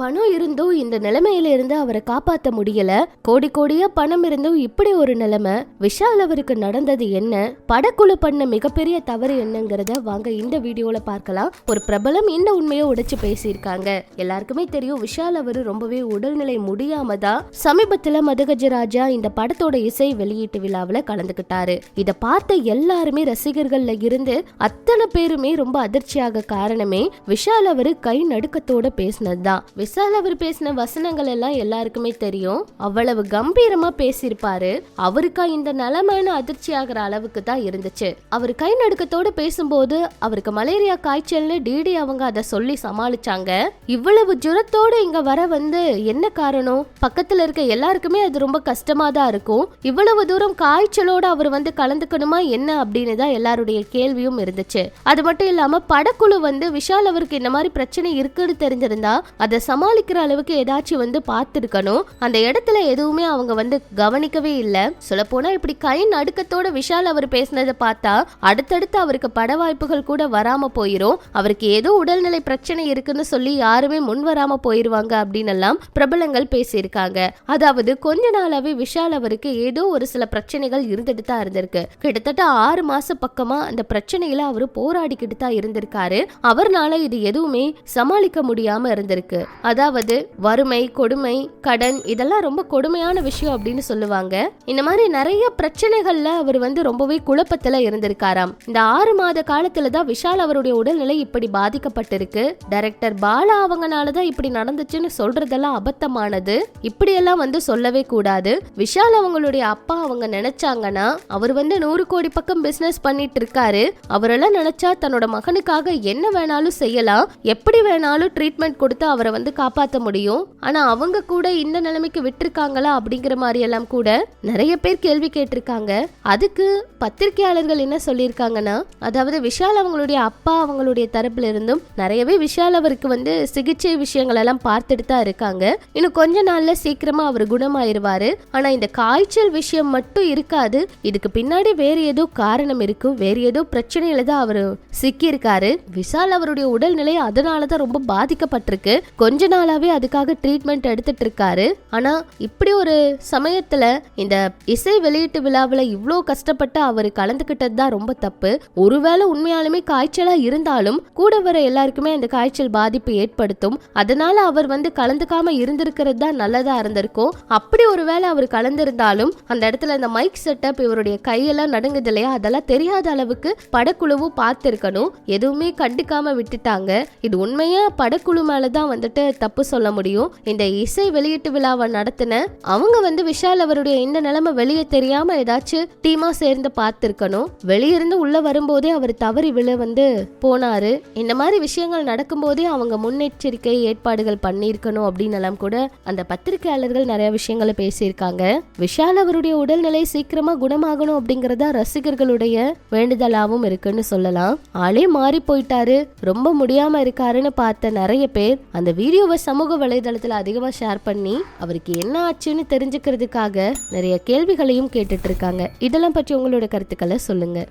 பணம் இருந்தும் இந்த நிலைமையில இருந்து அவரை காப்பாத்த முடியல. கோடி கோடியா பணம் இருந்தும் இப்படி ஒரு நிலைமை. விஷால் அவருக்கு நடந்தது என்ன? படக்குழு பண்ண மிகப்பெரிய தவறு என்னங்கிறத வாங்க இந்த வீடியோல பார்க்கலாம். ஒரு பிரபலம் இந்த உண்மையை உடைச்சு பேசியிருக்காங்க. எல்லாருக்குமே தெரியும் விஷால் அவரு ரொம்பவே உடல்நிலை முடியாம தான் சமீபத்துல மதுகஜராஜா இந்த படத்தோட இசை வெளியீட்டு விழாவில் கலந்துக்கிட்டாரு இத பார்த்த எல்லாருமே ரசிகர்கள்ல இருந்து அத்தனை பேருமே ரொம்ப அதிர்ச்சியாக காரணமே விஷால் அவரு கை நடுக்கத்தோட பேசினதுதான். விஷால் அவர் பேசின வசனங்கள் எல்லாம் எல்லாருக்குமே தெரியும். அவ்வளவு கம்பீரமா பேசியிருப்பாரு. அவருக்கா இந்த நிலைமைன்னு அதிர்ச்சி ஆகிற அளவுக்கு தான் இருந்துச்சு. அவர் கை நடுக்கத்தோட பேசும்போது அவருக்கு மலேரியா காய்ச்சல்னு டிடி அவங்க அதை சொல்லி சமாளிச்சாங்க. இவ்வளவு ஜுரத்தோட இங்க வர வந்து என்ன காரணம்? பக்கத்துல இருக்க எல்லாருக்குமே அது ரொம்ப கஷ்டமா தான் இருக்கும். இவ்வளவு தூரம் காய்ச்சலோட அவர் வந்து கலந்துக்கணுமா என்ன அப்படின்னு தான் எல்லாருடைய கேள்வியும் இருந்துச்சு. அது மட்டும் இல்லாம படக்குழு வந்து விஷால் அவருக்கு இந்த மாதிரி பிரச்சனை இருக்குன்னு தெரிஞ்சிருந்தா அதை சமாளிக்கிற அளவுக்கு ஏதாச்சும் வந்து பார்த்துருக்கணும். அந்த இடத்துல எதுவுமே அவங்க வந்து கவனிக்கவே இல்லை. சொல்ல போனா இப்படி கை நடுக்கத்தோட விஷால் அவர் பேசினதை பார்த்தா அடுத்தடுத்து அவருக்கு பட வாய்ப்புகள் கூட வராம போயிரும். அவருக்கு ஏதோ உடல்நிலை பிரச்சனை இருக்குன்னு சொல்லி யாருமே முன் வராம போயிருவாங்க அப்படின்னு எல்லாம் பிரபலங்கள் பேசியிருக்காங்க. அதாவது கொஞ்ச நாளாவே விஷால் அவருக்கு ஏதோ ஒரு சில பிரச்சனைகள் இருந்துட்டு தான் இருந்திருக்கு. கிட்டத்தட்ட ஆறு மாச பக்கமா அந்த பிரச்சனையில அவர் போராடிக்கிட்டு தான் இருந்திருக்காரு. அவர்னால இது எதுவுமே சமாளிக்க முடியாம இருந்திருக்கு. அதாவது வறுமை கொடுமை கடன் இதெல்லாம் ரொம்ப கொடுமையான விஷயம் அப்படின்னு சொல்லுவாங்க. இந்த மாதிரி நிறைய பிரச்சனைகள்ல அவர் வந்து ரொம்பவே குழப்பத்துல இருந்திருக்காராம். இந்த ஆறு மாத காலத்துல தான் விஷால் அவருடைய உடல்நிலை இப்படி பாதிக்கப்பட்டிருக்கு. டைரக்டர் பாலா அவங்கனால தான் இப்படி நடந்துச்சுன்னு சொல்றதெல்லாம் அபத்தமானது. இப்படியெல்லாம் வந்து சொல்லவே கூடாது. விஷால் அவங்களுடைய அப்பா அவங்க நினைச்சாங்கன்னா அவர் வந்து நூறு கோடி பக்கம் பிசினஸ் பண்ணிட்டு இருக்காரு. அவரெல்லாம் நினைச்சா தன்னோட மகனுக்காக என்ன வேணாலும் செய்யலாம். எப்படி வேணாலும் ட்ரீட்மெண்ட் கொடுத்து அவரை வந்து காப்பாற்ற முடியும். ஆனா அவங்க கூட இந்த நிலைமைக்கு விட்டுருக்காங்களா அப்படிங்கிற மாதிரி எல்லாம் கூட நிறைய பேர் கேள்வி கேட்டிருக்காங்க. அதுக்கு பத்திரிகையாளர்கள் என்ன சொல்லியிருக்காங்கன்னா அதாவது விஷால் அவங்களுடைய அப்பா அவங்களுடைய தரப்புல இருந்தும் நிறையவே விஷால் அவருக்கு வந்து சிகிச்சை விஷயங்கள் எல்லாம் பார்த்துட்டு தான் இருக்காங்க. இன்னும் கொஞ்ச நாள்ல சீக்கிரமா அவர் குணமாயிருவாரு. ஆனா இந்த காய்ச்சல் விஷயம் மட்டும் இருக்காது. இதுக்கு பின்னாடி வேற ஏதோ காரணம் இருக்கும் வேற ஏதோ பிரச்சனையில தான் அவர் சிக்கியிருக்காரு. விஷால் அவருடைய உடல்நிலை அதனால தான் ரொம்ப பாதிக்கப்பட்டிருக்கு. கொஞ்ச நாளாவே அதுக்காக ட்ரீட்மெண்ட் எடுத்துட்டு இருக்காரு ஆனா இப்படி ஒரு சமயத்துல இந்த இசை வெளியீட்டு விழாவில் இவ்வளோ கஷ்டப்பட்டு அவர் கலந்துக்கிட்டது தான் ரொம்ப தப்பு. ஒருவேளை உண்மையாலுமே காய்ச்சலா இருந்தாலும் கூட வர எல்லாருக்குமே அந்த காய்ச்சல் பாதிப்பு ஏற்படுத்தும். அதனால அவர் வந்து கலந்துக்காம இருந்திருக்கிறது தான் நல்லதா இருந்திருக்கும். அப்படி ஒருவேளை அவர் கலந்திருந்தாலும் அந்த இடத்துல இந்த மைக் செட்டப் இவருடைய கையெல்லாம் நடுங்குது இல்லையா? அதெல்லாம் தெரியாத அளவுக்கு படக்குழுவும் பார்த்திருக்கணும். எதுவுமே கண்டுக்காம விட்டுட்டாங்க. இது உண்மையா? படக்குழு மேல தான் வந்துட்டு தப்பு சொல்ல முடியும். இந்த இசை வெளியீட்டு விழாவை நடத்தின அவங்க வந்து விஷால் அவருடைய இந்த நிலைமை வெளியே தெரியாம ஏதாச்சும் டீமா சேர்ந்து பார்த்திருக்கணும். வெளியிருந்து உள்ள வரும்போதே அவர் தவறி விழ வந்து போனாரு. இந்த மாதிரி விஷயங்கள் நடக்கும்போதே அவங்க முன்னெச்சரிக்கை ஏற்பாடுகள் பண்ணியிருக்கணும் அப்படின்னு எல்லாம் கூட அந்த பத்திரிகையாளர்கள் நிறைய விஷயங்களை பேசியிருக்காங்க. விஷால் அவருடைய உடல்நிலை சீக்கிரமா குணமாகணும் அப்படிங்கறதா ரசிகர்களுடைய வேண்டுதலாவும் இருக்குன்னு சொல்லலாம். ஆளே மாறி போயிட்டாரு. ரொம்ப முடியாம இருக்காருன்னு பார்த்த நிறைய பேர் அந்த வீடியோவை சமூக வலைதளத்தில் அதிகமாக ஷேர் பண்ணி அவருக்கு என்ன ஆச்சுன்னு தெரிஞ்சுக்கிறதுக்காக நிறைய கேள்விகளையும் கேட்டுட்டு இருக்காங்க. இதெல்லாம் பற்றி உங்களோட கருத்துக்களை சொல்லுங்கள்